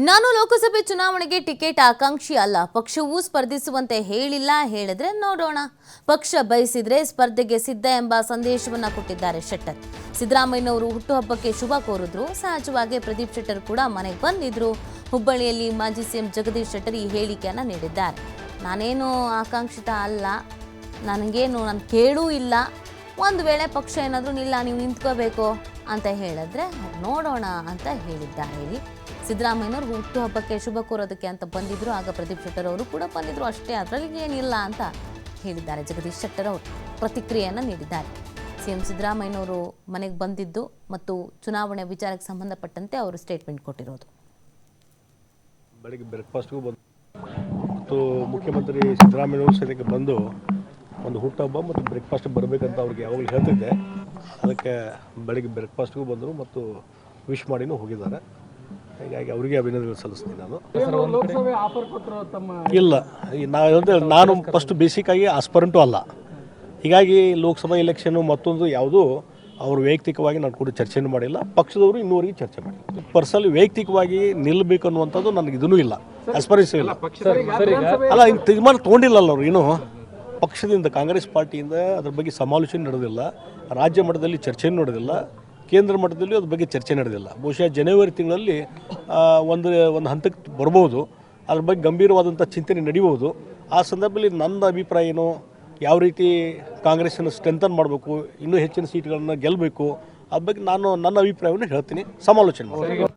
ನಾನು ಲೋಕಸಭೆ ಚುನಾವಣೆಗೆ ಟಿಕೆಟ್ ಆಕಾಂಕ್ಷಿ ಅಲ್ಲ. ಪಕ್ಷವೂ ಸ್ಪರ್ಧಿಸುವಂತೆ ಹೇಳಿಲ್ಲ. ಹೇಳಿದ್ರೆ ನೋಡೋಣ. ಪಕ್ಷ ಬಯಸಿದ್ರೆ ಸ್ಪರ್ಧೆಗೆ ಸಿದ್ಧ ಎಂಬ ಸಂದೇಶವನ್ನ ಕೊಟ್ಟಿದ್ದಾರೆ ಶೆಟ್ಟರ್. ಸಿದ್ದರಾಮಯ್ಯನವರು ಹುಟ್ಟುಹಬ್ಬಕ್ಕೆ ಶುಭ ಕೋರಿದ್ರು. ಸಹಜವಾಗಿ ಪ್ರದೀಪ್ ಶೆಟ್ಟರ್ ಕೂಡ ಮನೆಗೆ ಬಂದಿದ್ರು. ಹುಬ್ಬಳ್ಳಿಯಲ್ಲಿ ಮಾಜಿ ಸಿಎಂ ಜಗದೀಶ್ ಶೆಟ್ಟರ್ ಈ ಹೇಳಿಕೆಯನ್ನ ನೀಡಿದ್ದಾರೆ. ನಾನೇನು ಆಕಾಂಕ್ಷಿತ ಅಲ್ಲ. ನನಗೇನು, ನಾನು ಕೇಳೂ ಇಲ್ಲ. ಒಂದು ವೇಳೆ ಪಕ್ಷ ಏನಾದರೂ ನಿಲ್ಲ, ನೀವು ನಿಂತ್ಕೋಬೇಕು ಅಂತ ಹೇಳಿದ್ರೆ ನೋಡೋಣ ಅಂತ ಹೇಳಿದ್ದಾರೆ. ಇಲ್ಲಿ ಸಿದ್ದರಾಮಯ್ಯನವರು ಹುಟ್ಟುಹಬ್ಬಕ್ಕೆ ಶುಭ ಕೋರೋದಕ್ಕೆ ಅಂತ ಬಂದಿದ್ರು. ಆಗ ಪ್ರದೀಪ್ ಶೆಟ್ಟರ್ ಅವರು ಕೂಡ ಬಂದಿದ್ರು. ಅಷ್ಟೇ, ಅದರಲ್ಲಿ ಏನಿಲ್ಲ ಅಂತ ಹೇಳಿದ್ದಾರೆ. ಜಗದೀಶ್ ಶೆಟ್ಟರ್ ಅವರು ಪ್ರತಿಕ್ರಿಯೆಯನ್ನು ನೀಡಿದ್ದಾರೆ. ಸಿಎಂ ಸಿದ್ದರಾಮಯ್ಯನವರು ಮನೆಗೆ ಬಂದಿದ್ದು ಮತ್ತು ಚುನಾವಣೆ ವಿಚಾರಕ್ಕೆ ಸಂಬಂಧಪಟ್ಟಂತೆ ಅವರು ಸ್ಟೇಟ್ಮೆಂಟ್ ಕೊಟ್ಟಿರೋದು. ಬೆಳಗ್ಗೆ ಬ್ರೇಕ್ಫಾಸ್ಟ್ಗೂ ಬಂದು ಮುಖ್ಯಮಂತ್ರಿ ಸಿದ್ದರಾಮಯ್ಯವರು ಸದ್ಯಕ್ಕೆ ಬಂದು ಒಂದು ಹುಟ್ಟುಹಬ್ಬ ಮತ್ತು ಬ್ರೇಕ್ಫಾಸ್ಟ್ ಬರಬೇಕಂತ ಅವ್ರಿಗೆ ಯಾವಾಗಲೂ ಹೇಳ್ತಿದ್ದೆ. ಅದಕ್ಕೆ ಬೆಳಗ್ಗೆ ಬ್ರೇಕ್ಫಾಸ್ಟ್ಗೂ ಬಂದರು ಮತ್ತು ವಿಶ್ ಮಾಡಿನೂ ಹೋಗಿದ್ದಾರೆ. ಹೀಗಾಗಿ ಅವರಿಗೆ ಅಭಿನಂದನೆ ಸಲ್ಲಿಸ್ತೀನಿ ನಾನು. ಲೋಕಸಭೆ ಆಫರ್ ಕೊಟ್ಟರು ತಮ್ಮ ಇಲ್ಲ ನಾವು ನಾನು ಫಸ್ಟ್ ಬೇಸಿಕ್ಕಾಗಿ ಆಸ್ಪರೆಂಟು ಅಲ್ಲ. ಹೀಗಾಗಿ ಲೋಕಸಭಾ ಎಲೆಕ್ಷನ್ನು ಮತ್ತೊಂದು ಯಾವುದೂ ಅವರು ವೈಯಕ್ತಿಕವಾಗಿ ನಾನು ಕೂಡ ಚರ್ಚೆನೂ ಮಾಡಿಲ್ಲ ಪಕ್ಷದವರು ಇನ್ನೂವರೆಗೆ ಚರ್ಚೆ ಮಾಡಿಲ್ಲ ಪರ್ಸನಲ್ ವೈಯಕ್ತಿಕವಾಗಿ ನಿಲ್ಲಬೇಕು ಅನ್ನುವಂಥದ್ದು ನನಗೆ ಇದೂ ಇಲ್ಲ. ಆಸ್ಪರೆನ್ಸ್ ಇಲ್ಲ. ಅಲ್ಲ ಇನ್ನು ತೀರ್ಮಾನ ತೊಗೊಂಡಿಲ್ಲಲ್ಲ ಅವರು ಇನ್ನೂ? ಪಕ್ಷದಿಂದ, ಕಾಂಗ್ರೆಸ್ ಪಾರ್ಟಿಯಿಂದ ಅದ್ರ ಬಗ್ಗೆ ಸಮಾಲೋಚನೆ ನಡೆದಿಲ್ಲ. ರಾಜ್ಯ ಮಟ್ಟದಲ್ಲಿ ಚರ್ಚೆ ನಡೆದಿಲ್ಲ. ಕೇಂದ್ರ ಮಟ್ಟದಲ್ಲಿ ಅದ್ರ ಬಗ್ಗೆ ಚರ್ಚೆ ನಡೆದಿಲ್ಲ. ಬಹುಶಃ ಜನವರಿ ತಿಂಗಳಲ್ಲಿ ಒಂದು ಒಂದು ಹಂತಕ್ಕೆ ಬರ್ಬೋದು. ಅದ್ರ ಬಗ್ಗೆ ಗಂಭೀರವಾದಂಥ ಚಿಂತನೆ ನಡೀಬೋದು ಆ ಸಂದರ್ಭದಲ್ಲಿ ನನ್ನ ಅಭಿಪ್ರಾಯ ಏನು? ಯಾವ ರೀತಿ ಕಾಂಗ್ರೆಸ್ಸನ್ನು ಸ್ಟ್ರೆಂಥನ್ ಮಾಡಬೇಕು? ಇನ್ನೂ ಹೆಚ್ಚಿನ ಸೀಟ್ಗಳನ್ನು ಗೆಲ್ಲಬೇಕು ಅದ್ರ ಬಗ್ಗೆ ನಾನು, ನನ್ನ ಅಭಿಪ್ರಾಯವನ್ನು ಹೇಳ್ತೀನಿ. ಸಮಾಲೋಚನೆ ಮಾಡ್ತೀನಿ.